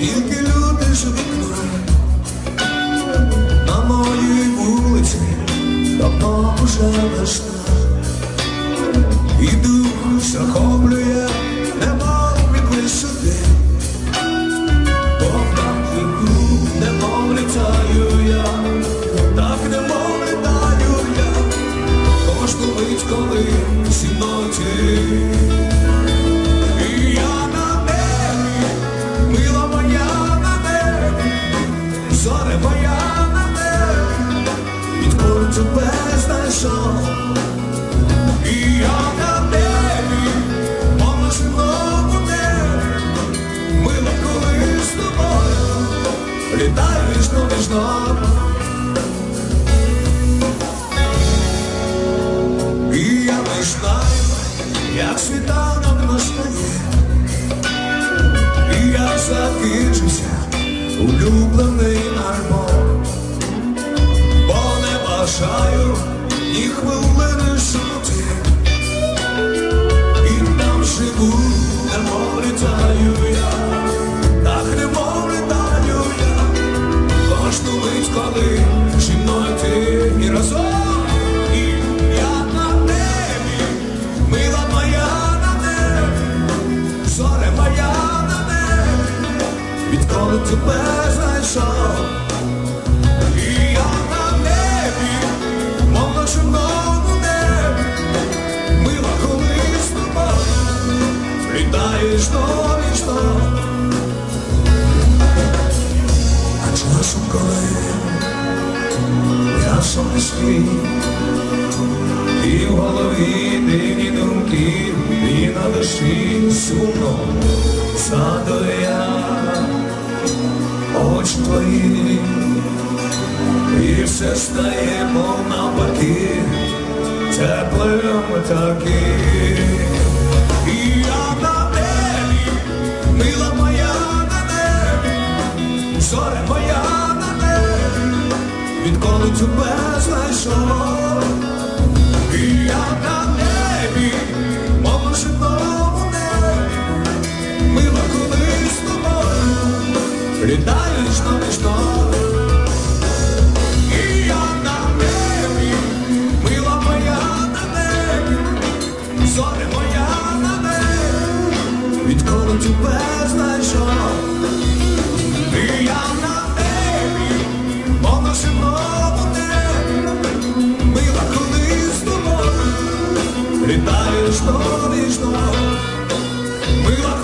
тільки люди живуть на моїй вулиці, давно вже не ждав. і дивлюся. Тебе знайшов. І я на небі, мов на живому небі, мила, коли з тобою літаю вічно нами. І я не знаю, як світанок настає, і як закінчився улюблений відколи тебе знайшов. І я на небі, мов на чорному небі, мила, коли з тобою літаєш. А часом, коли я сам і в голові дивні думки, і на душі сумно згадую я очі твої, і все стає, мов навпаки, теплим таким. І я на небі, мила моя на небі, зоре моя на небі, відколи тебе знайшов. І я на небі, мов на живому небі, мила, коли з тобою літаєш літаєш до вічного. Мила,